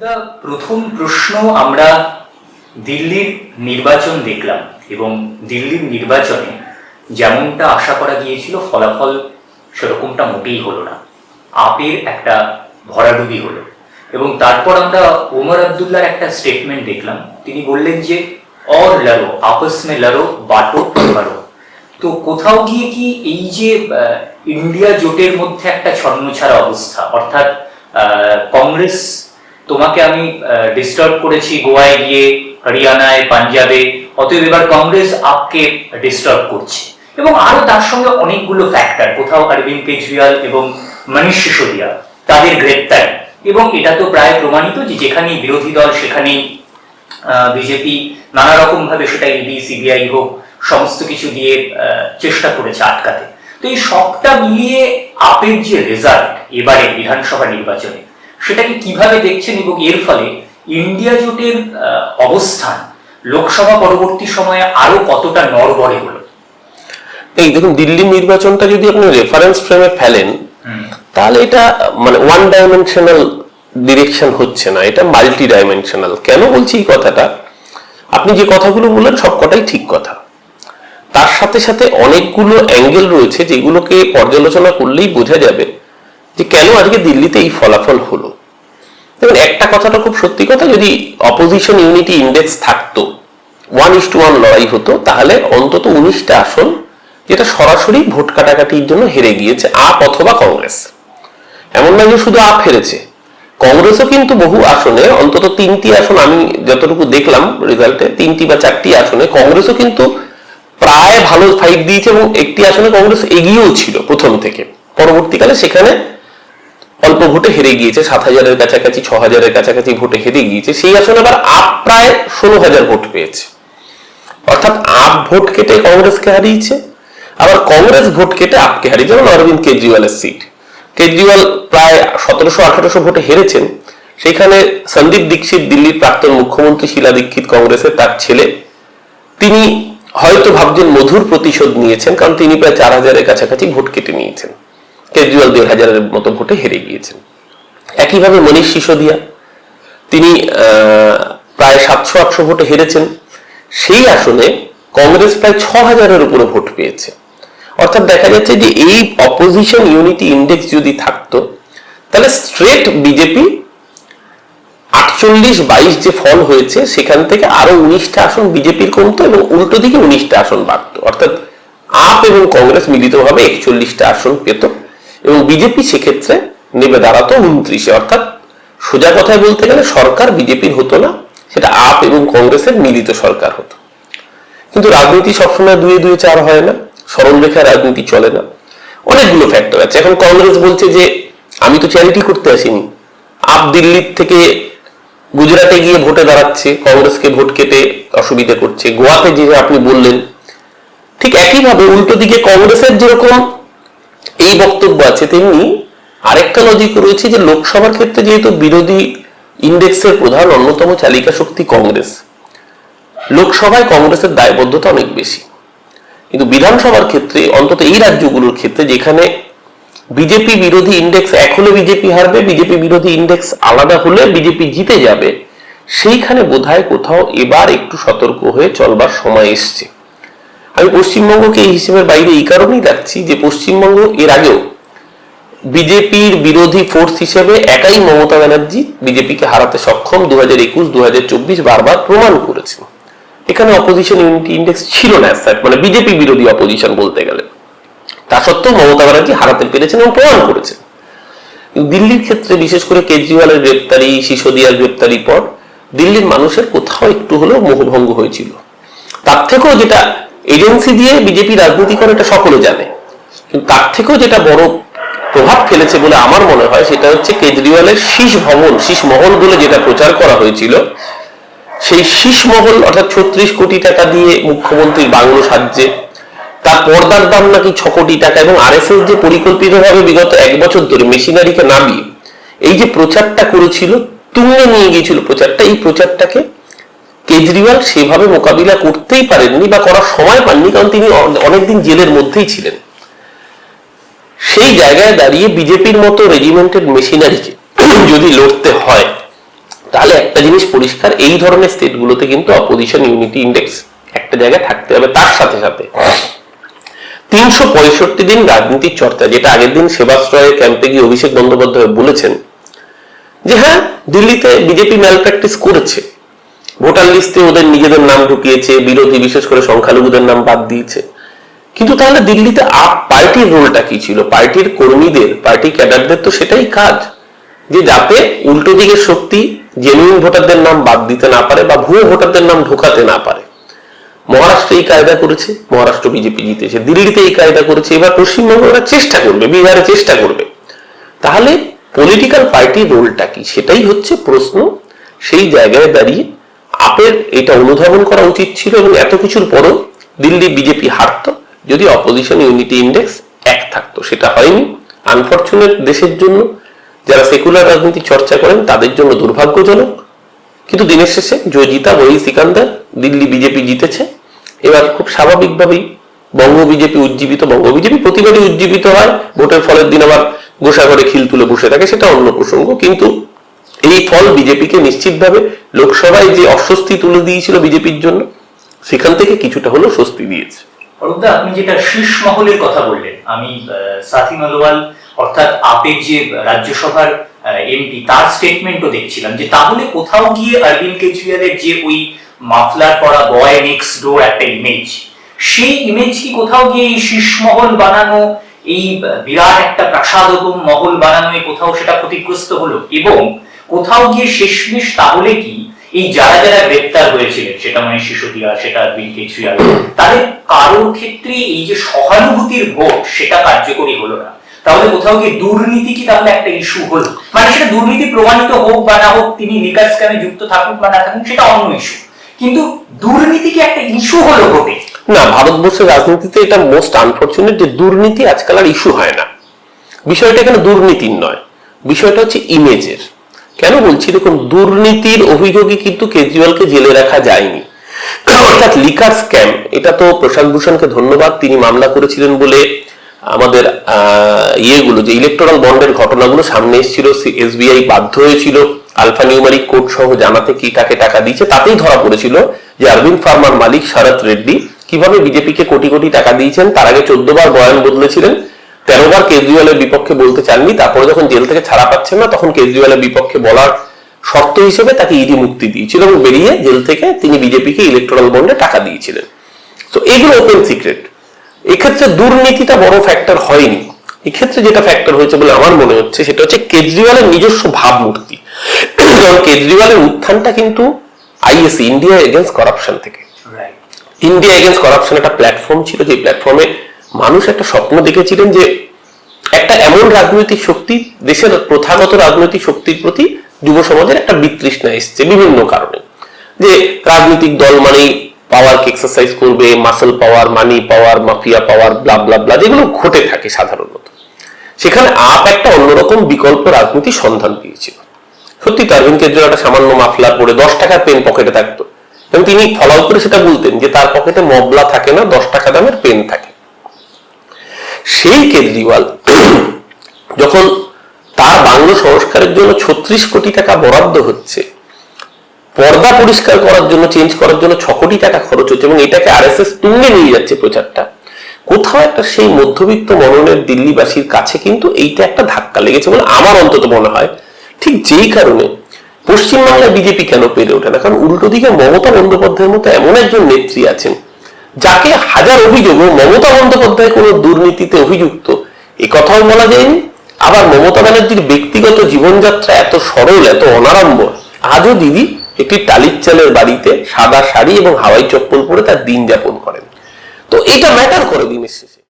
প্রথম প্রশ্ন আমরা দিল্লির নির্বাচন দেখলাম এবং দিল্লির নির্বাচনে যেমনটা আশা করা গিয়েছিল, ফলাফল সেরকমটা মোটেই হলো না। আপের একটা ভরাডুবি হলো। এবং তারপর আমরা ওমর আবদুল্লার একটা স্টেটমেন্ট দেখলাম। তিনি বললেন যে, অর লড়ো, আপস মে লড়ো, বাটো পারো তো কোথাও গিয়ে কি এই যে ইন্ডিয়া জোটের মধ্যে একটা ছন্নছাড়া অবস্থা, অর্থাৎ কংগ্রেস তোমাকে আমি ডিস্টার্ব করেছি গোয়ায় গিয়ে, হরিয়ানায়, পাঞ্জাবে, অতএব এবার কংগ্রেস আপকে ডিস্টার্ব করছে। এবং আরও তার সঙ্গে অনেকগুলো ফ্যাক্টর কোথাও অরবিন্দ কেজরিওয়াল এবং মনীষ সিসোদিয়া, তাদের গ্রেপ্তারি। এবং এটা তো প্রায় প্রমাণিত যে যেখানেই বিরোধী দল, সেখানেই বিজেপি নানা রকম ভাবে সেটা ইডি সিবিআই হোক, সমস্ত কিছু দিয়ে চেষ্টা করেছে আটকাতে। তো এই সবটা মিলিয়ে আপের যে রেজাল্ট এবারে বিধানসভা নির্বাচনে সেটাকে কীভাবে দেখছেন এবং এর ফলে ইন্ডিয়া জোটের অবস্থান লোকসভা পরবর্তী সময়ে আরও কতটা নড়বড়ে হলো? এই দেখুন দিল্লি নির্বাচনটা যদি আপনি রেফারেন্স ফ্রেমে ফেলেন তাহলে এটা মানে ওয়ান ডাইমেনশনাল ডিরেকশন হচ্ছে না এটা মাল্টি ডাইমেনশনাল কেন বলছি এই কথাটা? আপনি যে কথাগুলো বললেন সবকটাই ঠিক কথা। তার সাথে সাথে অনেকগুলো অ্যাঙ্গেল রয়েছে যেগুলোকে পর্যালোচনা করলেই বোঝা যাবে যে কেন আজকে দিল্লিতে এই ফলাফল হলো। একটা কথাটা খুব সত্যি কথা, যদি অপোজিশন ইউনিটি ইন্ডেক্স থাকতো ওয়ান ইস টু ওয়ান লড়াই হতো, তাহলে অন্তত উনিশটা আসন যেটা সরাসরি ভোট কাটাকাটির জন্য হেরে গিয়েছে, আপ অথবা কংগ্রেস। এমন নয় যে শুধু আপ হেরেছে, কংগ্রেসও কিন্তু বহু আসনে, অন্তত তিনটি আসন আমি যতটুকু দেখলাম রেজাল্টে তিনটি বা চারটি আসনে কংগ্রেসও কিন্তু প্রায় ভালো ফাইট দিয়েছে এবং একটি আসনে কংগ্রেস এগিয়েও ছিল প্রথম থেকে। পরবর্তীকালে সেখানে অল্প ভোটে হেরে গিয়েছে, সাত হাজারের কাছাকাছি, ছ হাজারের কাছাকাছি ভোটে হেরে গিয়েছে, সেই আসনে আবার আপ প্রায় ষোলো হাজার ভোট পেয়েছে। অর্থাৎ আপ ভোট কেটে কংগ্রেসকে হারিয়েছে, আবার কংগ্রেস ভোট কেটে আপকে হারিয়েছে, যেমন অরবিন্দ কেজরিওয়ালের সিট। কেজরিওয়াল প্রায় সতেরোশো আঠারোশো ভোটে হেরেছেন, সেখানে সন্দীপ দীক্ষিত, দিল্লির প্রাক্তন মুখ্যমন্ত্রী শিলা দীক্ষিত, কংগ্রেসের তার ছেলে। তিনি হয়তো ভাবছেন মধুর প্রতিশোধ নিয়েছেন, কারণ তিনি প্রায় চার হাজারের কাছাকাছি ভোট কেটে নিয়েছেন। কেজরিওয়াল দেড় হাজারের মতো ভোটে হেরে গিয়েছেন। একইভাবে মনীষ সিসোদিয়া, তিনি প্রায় সাতশো আটশো ভোটে হেরেছেন। সেই আসনে কংগ্রেস প্রায় ছ হাজারের উপরে ভোট পেয়েছে। অর্থাৎ দেখা যাচ্ছে যে এই অপোজিশন ইউনিটি ইন্ডেক্স যদি থাকতো, তাহলে স্ট্রেট বিজেপি আটচল্লিশ বাইশ যে ফল হয়েছে, সেখান থেকে আরও উনিশটা আসন বিজেপির কমতো এবং উল্টো দিকে উনিশটা আসন বাড়তো। অর্থাৎ আপ এবং কংগ্রেস মিলিতভাবে একচল্লিশটা আসন পেত। এবং বিজেপি সেক্ষেত্রে নেমে দাঁড়াতো উনত্রিশে। অর্থাৎ সোজা কথায় বলতে গেলে সরকার বিজেপির হতো না, সেটা আপ এবং কংগ্রেসের মিলিত সরকার হতো। কিন্তু রাজনীতি সবসময় দুয়ে দুয়ে চার হয় না সরলরেখায় রাজনীতি চলে না। অনেকগুলো ফ্যাক্টর আছে। এখন কংগ্রেস বলছে যে, আমি তো চ্যারিটি করতে আসিনি। আপ দিল্লির থেকে গুজরাটে গিয়ে ভোটে দাঁড়াচ্ছে, কংগ্রেসকে ভোট কেটে অসুবিধা করছে। গোয়াতে যে আপনি বললেন, ঠিক একইভাবে উল্টো দিকে কংগ্রেসের যেরকম এই বক্তব্য আছে, তেমনি আরেকটা লজিক রয়েছে যে লোকসভার ক্ষেত্রে যেহেতু বিরোধী ইন্ডেক্সের প্রধান অন্যতম চালিকা শক্তি কংগ্রেস, লোকসভায় কংগ্রেসের দায়বদ্ধতা অনেক বেশি। কিন্তু বিধানসভার ক্ষেত্রে, অন্তত এই রাজ্যগুলোর ক্ষেত্রে যেখানে বিজেপি বিরোধী ইন্ডেক্স হলে বিজেপি হারবে, বিজেপি বিরোধী ইন্ডেক্স আলাদা হলে বিজেপি জিতে যাবে, সেইখানে বোধহয় কোথাও এবার একটু সতর্ক হয়ে চলবার সময় এসছে। আমি পশ্চিমবঙ্গকে এই হিসেবে বাইরে এই কারণেই রাখছি যে পশ্চিমবঙ্গ এর আগেও বিজেপির বিরোধী ফোর্স হিসেবে একাই মমতা ব্যানার্জি বিজেপিকে হারাতে সক্ষম দু হাজার একুশ দু হাজার চব্বিশ বারবার প্রমাণ করেছেন এখানে অপোজিশন ইউনিটি ইন্ডেক্স ছিল না মানে বিজেপি বিরোধী অপোজিশন বলতে গেলে। তা সত্ত্বেও মমতা ব্যানার্জি হারাতে পেরেছেন এবং প্রমাণ করেছেন। দিল্লির ক্ষেত্রে বিশেষ করে কেজরিওয়ালের গ্রেপ্তারি, সিসোদিয়ার গ্রেপ্তারির পর দিল্লির মানুষের কোথাও একটু হলেও মোহভঙ্গ হয়েছিল। তার থেকেও যেটা এজেন্সি দিয়ে বিজেপি রাজনীতি করে, এটা সকলে জানে। কিন্তু তার থেকেও যেটা বড় প্রভাব ফেলেছে বলে আমার মনে হয়, সেটা হচ্ছে কেজরিওয়ালের শীষ ভবন, শীষ মহল বলে যেটা প্রচার করা হয়েছিল, সেই শীষ মহল অর্থাৎ ছত্রিশ কোটি টাকা দিয়ে মুখ্যমন্ত্রীর বাংলো সাহায্যে তার পর্দার দাম নাকি ছ কোটি টাকা, এবং আরএসএস যে পরিকল্পিতভাবে বিগত এক বছর ধরে মেশিনারিকে নামিয়ে, এই যে প্রচারটা করেছিল, তুঙ্গে নিয়ে গিয়েছিল প্রচারটা, এই প্রচারটাকে কেজরিওয়াল সেভাবে মোকাবিলা করতেই পারেননি বা করার সময় পাননি, কারণ তিনি অনেকদিন জেলের মধ্যেই ছিলেন। সেই জায়গায় দাঁড়িয়ে বিজেপির মতো রেজিমেন্টেড মেশিনারিকে যদি লড়তে হয়, তাহলে একটা জিনিস পরিষ্কার, এই ধরনের স্টেটগুলোতে কিন্তু অপোজিশন ইউনিটি ইন্ডেক্স একটা জায়গায় থাকতে হবে, তার সাথে সাথে তিনশো পঁয়ষট্টি দিন রাজনীতির চর্চা, যেটা আগের দিন সেবাশ্রয়ের ক্যাম্পে গিয়ে অভিষেক বন্দ্যোপাধ্যায় বলেছেন, যে হ্যাঁ দিল্লিতে বিজেপি ম্যাল প্র্যাকটিস করেছে ভোটার লিস্টে ওদের নিজেদের নাম ঢুকিয়েছে, বিরোধী বিশেষ করে সংখ্যালঘুদের নাম বাদ দিয়েছে। কিন্তু তাহলে দিল্লিতে আপ পার্টির রোলটা কি ছিল? পার্টির কর্মীদের, পার্টি ক্যাডারদের তো সেটাই কাজ। যে যাতে উল্টো দিকের শক্তি জেনুইন ভোটারদের নাম বাদ দিতে না পারে বা ভুয়ো ভোটারদের নাম ঢোকাতে না পারে। মহারাষ্ট্রে এই কায়দা করেছে, মহারাষ্ট্র বিজেপি জিতেছে, দিল্লিতে এই কায়দা করেছে, এবার পশ্চিমবঙ্গ ওরা চেষ্টা করবে, বিহারে চেষ্টা করবে। তাহলে পলিটিক্যাল পার্টির রোলটা কি? সেটাই হচ্ছে প্রশ্ন। সেই জায়গায় দাঁড়িয়ে আপের এটা অনুধাবন করা উচিত ছিল এবং এত কিছুর পরও দিল্লি বিজেপি হারত, যদি অপোজিশন ইউনিটি ইন্ডেক্স এক থাকতো। সেটা হয়নি। আনফর্চুনেট দেশের জন্য যারা সেকুলার রাজনীতি চর্চা করেন, তাদের জন্য দুর্ভাগ্যজনক। কিন্তু দিনের শেষে জয় জিতা বই সিকান্দার দিল্লি বিজেপি জিতেছে। এবার খুব স্বাভাবিকভাবেই বঙ্গ বিজেপি উজ্জীবিত, বঙ্গ বিজেপি প্রতিবারই উজ্জীবিত হয়। ভোটের ফলের দিন আবার গোসাগরে খিল তুলে বসে থাকে, সেটা অন্য প্রসঙ্গ। কিন্তু এই ফল বিজেপিকে নিশ্চিতভাবে লোকসভায় যে অস্বস্তি তুলে দিয়েছিল বিজেপির জন্য, সেখান থেকে কিছুটা হলেও স্বস্তি দিয়েছে। অরূপদা আপনি যেটা শীর্ষ মহলের কথা বললেন, আমি সাথী মালোয়াল অর্থাৎ আপের যে রাজ্যসভার এমপি, তার স্টেটমেন্টও দেখছিলাম যে তাহলে কোথাও গিয়ে অরবিন্দ কেজরিওয়ালের যে ওই মাফলার পরা বয় নেক্সট ডোর একটা ইমেজ সেই ইমেজ কি কোথাও গিয়ে এই শীর্ষ মহল বানানো, এই বিরাট একটা প্রাসাদোপম মহল বানানো কোথাও সেটা ক্ষতিগ্রস্ত হলো? এবং কোথাও গিয়ে শেষমেশ তাহলে কি এই যারা যারা গ্রেপ্তার হয়েছিলেন, সেটা মানে শিশুদিয়া সেটা অরবিন্দ তাদের কারোর ক্ষেত্রে এই যে সহানুভূতির ভোট সেটা কার্যকরী হলো না। তাহলে কোথাও গিয়ে দুর্নীতি কি তাহলে একটা ইস্যু হলো? মানে সেটা দুর্নীতি প্রমাণিত হোক বা না হোক, তিনি নিকাশ স্ক্যামে যুক্ত থাকুক বা না থাকুক, সেটা অন্য ইস্যু কিন্তু দুর্নীতি কি একটা ইস্যু হলো ভোটে না, ভারতবর্ষের রাজনীতিতে এটা মোস্ট আনফর্চুনেট যে দুর্নীতি আজকাল আর ইস্যু হয় না। বিষয়টা এখানে দুর্নীতির নয়। বিষয়টা হচ্ছে ইমেজের কেন বলছি? দেখুন, দুর্নীতির অভিযোগে কিন্তু কেজরিওয়ালকে জেলে রাখা যায়নি। অর্থাৎ লিকার স্ক্যাম, এটা তো প্রশান্ত ভূষণকে ধন্যবাদ, তিনি মামলা করেছিলেন বলে আমাদের ইয়েগুলো, যে ইলেকট্রাল বন্ডের ঘটনাগুলো সামনে এসেছিল এসবিআই বাধ্য হয়েছিল, আলফা নিউমারিক কোড সহ জানাতে কি কাকে টাকা দিয়েছে, তাতেই ধরা পড়েছিল যে অরবিন্দ ফার্মার মালিক শরৎ রেড্ডি কীভাবে বিজেপিকে কোটি কোটি টাকা দিয়েছেন, তার আগে চোদ্দ বার বয়ান বদলেছিলেন তেরো বার কেজরিওয়ালের বিপক্ষে বলতে চাননি তারপরে যখন জেল থেকে ছাড়া পাচ্ছেন না তখন কেজরিওয়ালের বিপক্ষে বলার শর্ত হিসেবে তাকে ইডি মুক্তি দিয়েছিল এবং বেরিয়ে জেল থেকে তিনি বিজেপিকে ইলেকট্রাল বন্ডে টাকা দিয়েছিলেন। তো এগুলো ওপেন সিক্রেট এক্ষেত্রে দুর্নীতিটা বড় ফ্যাক্টর হয়নি। এক্ষেত্রে যেটা ফ্যাক্টর হয়েছে বলে আমার মনে হচ্ছে সেটা হচ্ছে কেজরিওয়ালের নিজস্ব ভাবমূর্তি। কারণ কেজরিওয়ালের উত্থানটা কিন্তু আইএসি ইন্ডিয়া এগেনস্ট করাপশন থেকে। ইন্ডিয়া এগেনস্ট করাপশন একটা প্ল্যাটফর্ম ছিল যে প্ল্যাটফর্মে মানুষ একটা স্বপ্ন দেখেছিলেন যে একটা এমন রাজনৈতিক শক্তি দেশের প্রথাগত রাজনৈতিক শক্তির প্রতি যুব সমাজের একটা বিতৃষ্ণা এসছে বিভিন্ন কারণে। যে রাজনৈতিক দল মানেই পাওয়ারকে এক্সারসাইজ করবে muscle power money power mafia power blah blah blah যেগুলো ঘটে থাকে সাধারণত। সেখানে আপ একটা অন্যরকম বিকল্প রাজনীতি সন্ধান পেয়েছিল। সত্যি তো অরবিন্দ কেজরিওয়াল একটা সামান্য মাফলার পরে দশ টাকার পেন পকেটে থাকতো। এবং তিনি ফলাও করে সেটা বলতেন যে, তার পকেটে মবলা থাকে না, দশ টাকা দামের পেন থাকে। সেই কেজরিওয়াল যখন তার বাংলো সংস্কারের জন্য ছত্রিশ কোটি টাকা বরাদ্দ হচ্ছে, পর্দা পরিষ্কার করার জন্য চেঞ্জ করার জন্য ছ কোটি টাকা খরচ হচ্ছে এবং এটাকে আর এস এস তুঙ্গে নিয়ে যাচ্ছে প্রচারটা, কোথাও একটা সেই মধ্যবিত্ত মননের দিল্লিবাসীর কাছে কিন্তু এইটা একটা ধাক্কা লেগেছে বলে আমার অন্তত মনে হয়। ঠিক যেই কারণে পশ্চিমবাংলায় বিজেপি কেন পেরে ওঠে না? কারণ উল্টো দিকে মমতা বন্দ্যোপাধ্যায়ের মতো এমন একজন নেত্রী আছেন যাকে হাজার অভিযোগ মমতা বন্দ্যোপাধ্যায় কোনো দুর্নীতিতে অভিযুক্ত, এ কথাও বলা যায়নি। আবার মমতা ব্যানার্জির ব্যক্তিগত জীবনযাত্রা এত সরল, এত অনারম্বর আজও দিদি একটি টালির চালের বাড়িতে সাদা শাড়ি এবং হাওয়াই চপ্পল পরে তার দিন যাপন করেন। তো এটা ম্যাটার করে দিনের শেষে।